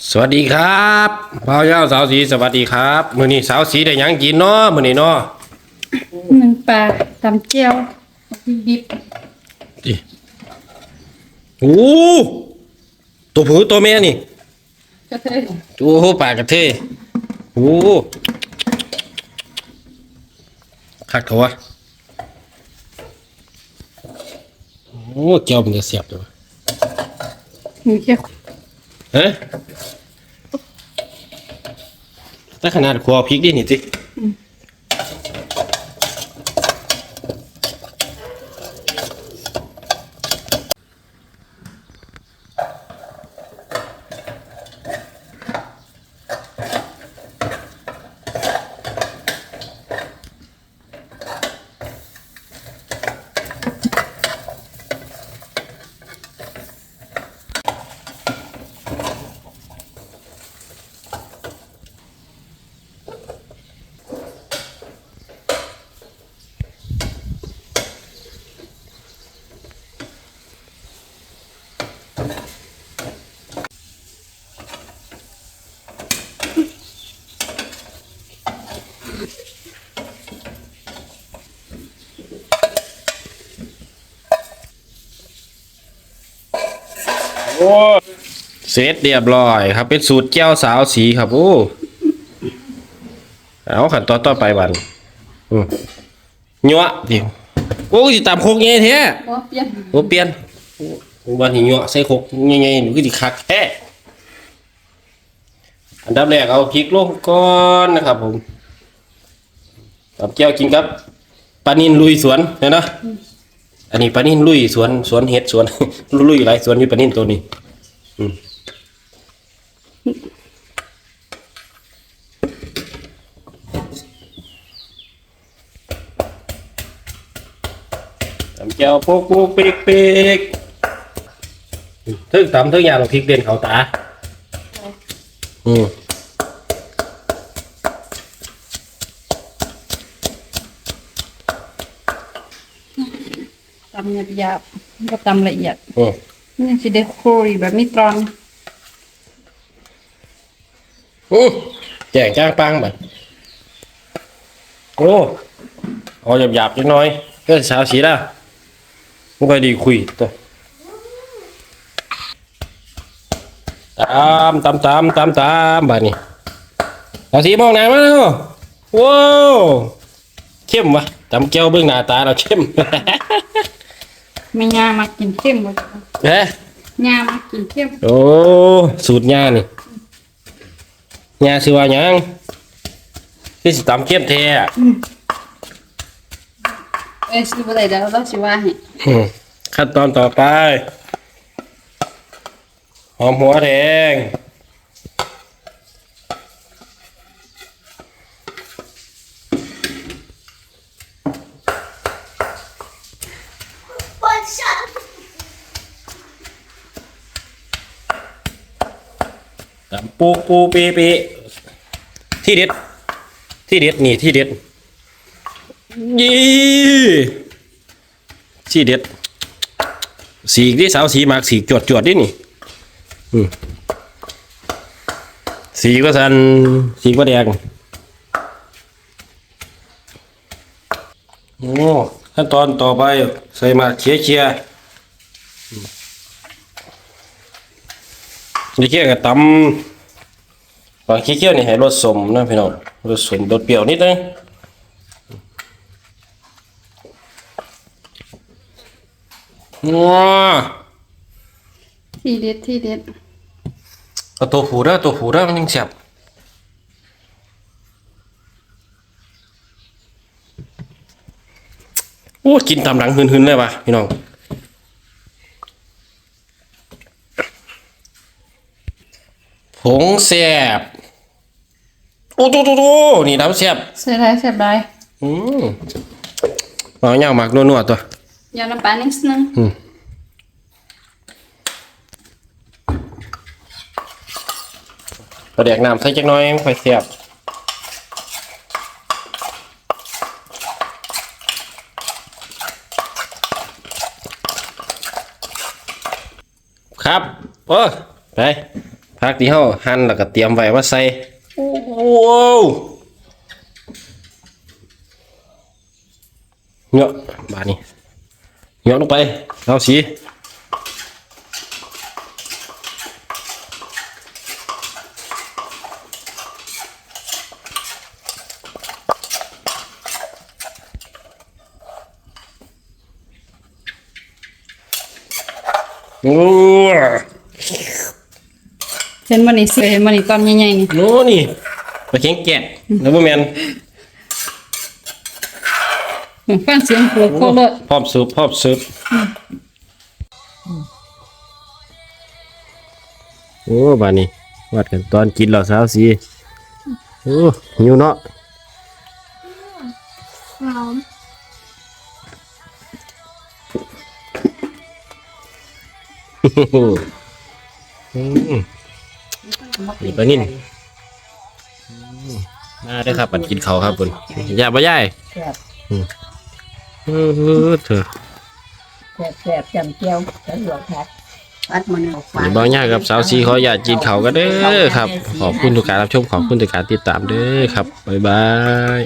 สวัสดีครับพ่อเจ้าสาวสีสวัสดีครับมื้อนี้สาวสีได้หยังกินเนาะมื้อนี้เนาะหนึ่งปลาตำเจียวดิบดิโอ้ตัวผู้ตัวแม่นี่ก็เท่โอ้โหปลากระเทยโอ้คักเขาวะโอ้เจียวมันจะเสียบเลยวะมีแค่ เฮ้ยแต่ขนาดครัวพริกดิหนิจิ อ้เสร็จเรียบร้อยครับ เป็นสูตรแก้วสาวสีครับโอ้เอาขั้นตอนต่อไปบันอืมยัวดิโอ้ยตามโคกไงแท้ก็เปลี่ยนโอ้เปลี่ยนโอ้วันนี้ยัวใส่โคกไงๆหนูก็สิคักแท้อันดับแรกเอาพริกลงก่อนนะครับผมกับแก้วกินครับปลานินลุยสวนเห็นนะ อันนี้ปลานินลุยสวนสวนเห็ดสวนลุยหลายสวนอยู่ปลานินตัวนี้ตำแก้วโปกโป๊กปีกปีกทึกตำทึกอย่างพริกเด่นเขาตา อืม ตำหยาบๆก็ตำละเอียดอืมนี่สิได้โคยแบบมีตรอนอืมแจงจ้างปังบัดโอ้เอาหยาบๆจังหน่อยเพื่อนสาวสีละไม่ค่อยดีคุยตัวตามตามตามตามตามบัดนี้สาวสีมองหน้ามาแล้วว้าวเข้มวะตำแก้วเบื้องหน้าตาเราเข้ม ไม่ง่ามากินเข้มบ่เฮ้ง่ามากินเข้มโอ้สูตรยานี่ยาชื่อว่าหยังคือสิตำเข้มแท้อะเอ้ยสิบ่ได้แล้วเราสิว่าให้อืมขั้นตอนต่อไป หอมหัวแดง ปูปูปีปีที่เด็ด ที่เด็ดนี่ที่เด็ดยี่ที่เด็ด สีที่สาวสีมากสีจวดจวดดินี่สีก็สันสีก็แดงโอ้ขั้นตอนต่อไปใส่มาเคี่ยเคี่ย นี่เคี่ยกับตำปลาขี้เกียวนี่ให้รสสมนะพี่น้องรสสมรสเปรี้ยวนิดนึงว้าที่เด็ดที่เด็ดเอาตัวผูได้อตัวผูได้อมันยังแซ่บโอ้กินตามหลังหืนๆเลยว่ะพี่น้อง ผงแซ่บโอ้โตโตโตนี่น้ำแซ่บใส่ได้ใส่ได้อืมเอาเงาหมักนัวๆตัวยาน้ำปลานิดนึงปลาแดกน้ำใส่จักหน้อยค่อยเสียบครับโอ้ไป ผักที่เฮาหั่นแล้วก็เตรียมไว้ว่าใส่โอ้โหเนาะบาดนี้เนาะลงไปเอาสีโอ้เห็นมันนี่เสียเห็นมันนี่ตอนใหญ่ๆนี่โน่นี่ปลาเข็งแกะแล้วบ่แม่นฟังเสียงโคโครถพร้อมสูบพร้อมสูบโอ้บาดนี้วัดกันตอนกินเหล้าสาวสิโอ้หิวเนาะหอมอืม นี่ปลานิ่นอืมมาเด้อครับปันกินเขาวครับคุณอย่าบ่ย่ายแซ่บเออเถอะแซ่บแซ่บจำเจียวสะดวกครับอัดมันนี่นี่บางอย่างกับสาวซีขออยากกินเขาวกันเด้อครับ ขอบคุณทุกการรับชมขอบคุณทุกการติดตามเด้อครับบ๊ายบาย